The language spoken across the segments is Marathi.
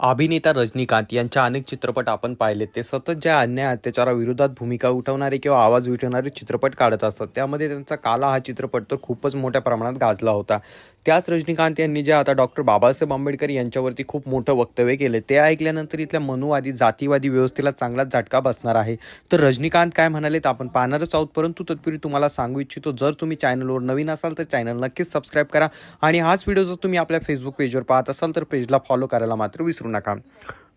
अभिनेता रजनीकांत यांच्या अनेक चित्रपट आपण पाहिलेत ते सतत ज्या अन्याय अत्याचाराविरोधात भूमिका उठवणारे किंवा आवाज उठवणारे चित्रपट काढत असतात. त्यामध्ये त्यांचा काला हा चित्रपट तर खूपच मोठ्या प्रमाणात गाजला होता. त्याच रजनीकांत यांनी जे आता डॉक्टर बाबासाहेब आंबेडकर यांच्यावरती खूप मोठं वक्तव्य केलं ते ऐकल्यानंतर इथल्या मनुवादी जातीवादी व्यवस्थेला चांगलाच झटका बसणार आहे. तर रजनीकांत काय म्हणालेत आपण पाहणारच आहोत परंतु तत्पूर्वी तुम्हाला सांगू इच्छितो जर तुम्ही चॅनलवर नवीन असाल तर चॅनल नक्कीच सबस्क्राईब करा आणि हाच व्हिडिओ जर तुम्ही आपल्या फेसबुक पेजवर पाहत असाल तर पेजला फॉलो करायला मात्र विसरू नका.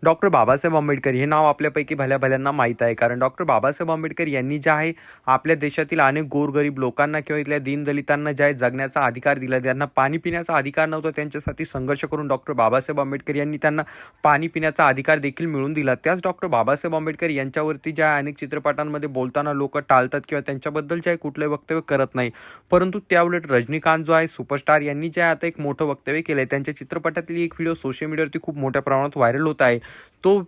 डॉक्टर बाबासाहेब आंबेडकर हे नाव आपल्यापैकी भल्या भल्यांना माहीत आहे. कारण डॉक्टर बाबासाहेब आंबेडकर यांनी जे आहे आपल्या देशातील अनेक गोरगरीब लोकांना किंवा इथल्या दीनदलितांना जे आहे जगण्याचा अधिकार दिला. त्यांना पाणी पिण्याचा अधिकार नव्हता. त्यांच्यासाठी संघर्ष करून डॉक्टर बाबासाहेब आंबेडकर यांनी त्यांना पाणी पिण्याचा अधिकार देखील मिळून दिला. त्याच डॉक्टर बाबासाहेब आंबेडकर यांच्यावरती ज्या अनेक चित्रपटांमध्ये बोलताना लोक टाळतात किंवा त्यांच्याबद्दल जे आहे कुठलंही वक्तव्य करत नाही. परंतु त्याउलट रजनीकांत जो आहे सुपरस्टार यांनी जे आहे आता एक मोठं वक्तव्य केलं आहे त्यांच्या चित्रपटातील एक व्हिडिओ सोशल मीडियावरती खूप मोठ्या प्रमाणात व्हायरल होत आहे. तो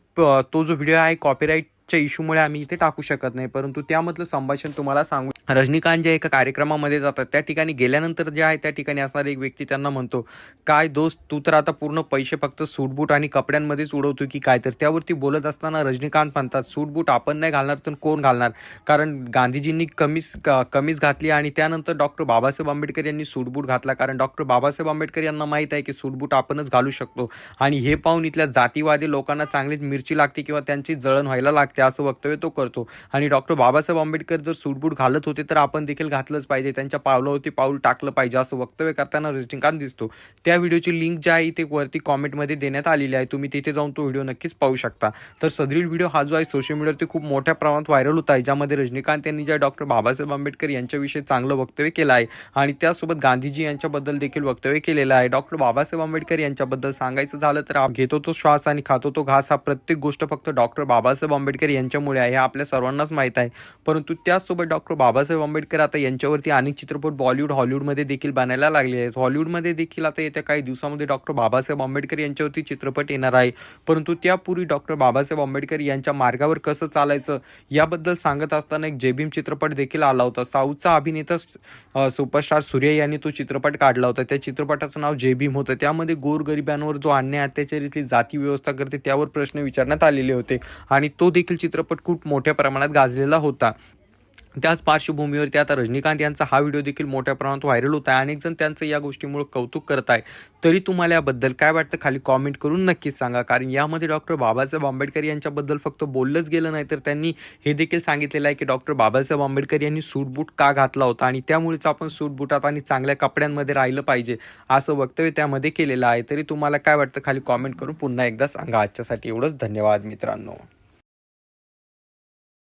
तो जो व्हिडिओ आहे कॉपीराईटच्या इशूमुळे आम्ही इथे टाकू शकत नाही. परंतु त्यामधलं संभाषण तुम्हाला सांगू रजनीकांत जे एका कार्यक्रमामध्ये जातात त्या ठिकाणी गेल्यानंतर जे आहे त्या ठिकाणी असणारा एक व्यक्ती त्यांना म्हणतो काय दोस्त तू तर आता पूर्ण पैसे फक्त सूटबूट आणि कपड्यांमध्येच उडवतो की काय? तर त्यावरती बोलत असताना रजनीकांत म्हणतात सूटबूट आपण नाही घालणार तर कोण घालणार? कारण गांधीजींनी कमीज क- कमीज घातली आणि त्यानंतर डॉक्टर बाबासाहेब आंबेडकर यांनी सूटबूट घातला. कारण डॉक्टर बाबासाहेब आंबेडकर यांना माहीत आहे की सूटबूट आपणच घालू शकतो. आणि हे पाहून इथल्या जातीवादी लोकांना चांगलीच मिरची लागते किंवा त्यांची जळण व्हायला लागते असं वक्तव्य तो करतो. आणि डॉक्टर बाबासाहेब आंबेडकर जर सूटबूट घालत होते तर आपण देखील घातलंच पाहिजे. त्यांच्या पावलावरती पाऊल टाकलं पाहिजे असं वक्तव्य करताना रजनीकांत दिसतो. त्या व्हिडिओची लिंक जी आहे इथे वरती कॉमेंटमध्ये देण्यात आलेली आहे. तुम्ही तिथे जाऊन तो व्हिडिओ नक्कीच पाहू शकता. तर सदरील व्हिडिओ हा जो आहे सोशल मीडियावरती खूप मोठ्या प्रमाणात व्हायरल होत आहे ज्यामध्ये रजनीकांत यांनी ज्या डॉक्टर बाबासाहेब आंबेडकर यांच्याविषयी चांगलं वक्तव्य केलं आहे आणि त्यासोबत गांधीजी यांच्याबद्दल देखील वक्तव्य केलेलं आहे. डॉक्टर बाबासाहेब आंबेडकर यांच्याबद्दल सांगायचं झालं तर आप- घेतो तो श्वास आणि खातो तो घास हा प्रत्येक गोष्ट फक्त डॉक्टर बाबासाहेब आंबेडकर यांच्यामुळे आहे हे आपल्या सर्वांनाच माहीत आहे. परंतु त्यासोबत डॉक्टर बाबासाहेब आंबेडकर आता यांच्यावरती अनेक चित्रपट बॉलिवूड हॉलिवूडमध्ये देखील बनायला लागले आहेत. हॉलिवूडमध्ये देखील आता येत्या काही दिवसामध्ये डॉक्टर बाबासाहेब आंबेडकर यांच्यावरती चित्रपट येणार आहे. परंतु त्यापूर्वी डॉक्टर बाबासाहेब आंबेडकर यांच्या मार्गावर कसं चालायचं याबद्दल सांगत असताना एक जेबीम चित्रपट देखील आला होता. साऊथचा अभिनेता सुपरस्टार सूर्य यांनी तो चित्रपट काढला होता. त्या चित्रपटाचं नाव जेबीम होतं. त्यामध्ये गोरगरिबांवर जो अन्याय अत्याचारीतली जाती व्यवस्था करते त्यावर प्रश्न विचारण्यात आलेले होते. आणि तो देखील चित्रपट खूप मोठ्या प्रमाणात गाजलेला होता. त्याच पार्श्वभूमीवरती आता रजनीकांत यांचा हा व्हिडिओ देखील मोठ्या प्रमाणात व्हायरल होत आहे. अनेक जण त्यांचं या गोष्टीमुळे कौतुक करत आहे. तरी तुम्हाला याबद्दल काय वाटतं? खाली कॉमेंट करून नक्कीच सांगा. कारण यामध्ये डॉक्टर बाबासाहेब आंबेडकर यांच्याबद्दल फक्त बोललंच गेलं नाही तर त्यांनी हे देखील सांगितलेलं आहे की डॉक्टर बाबासाहेब आंबेडकर यांनी सूटबूट का घातला होता? आणि त्यामुळेच आपण सूटबुटात आणि चांगल्या कपड्यांमध्ये राहिलं पाहिजे असं वक्तव्य त्यामध्ये केलेलं आहे. तरी तुम्हाला काय वाटतं? खाली कॉमेंट करून पुन्हा एकदा सांगा. आजच्यासाठी एवढंच. धन्यवाद मित्रांनो.